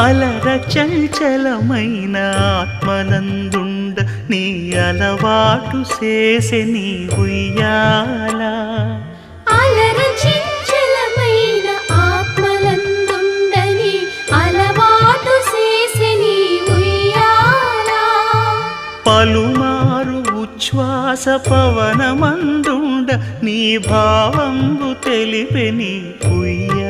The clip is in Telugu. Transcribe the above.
అలర చంచలమైన ఆత్మనందుండ నీ అలవాటు చేసే నీ ఉయ్యాల. అలర చంచలమైన ఆత్మలందుండని అలవాటు చేసెని ఉయ్యాల. పలుమారు ఉచ్ఛ్వాస పవనమందుండ నీ భావంబు తెలిపే నీ ఉయ్యాల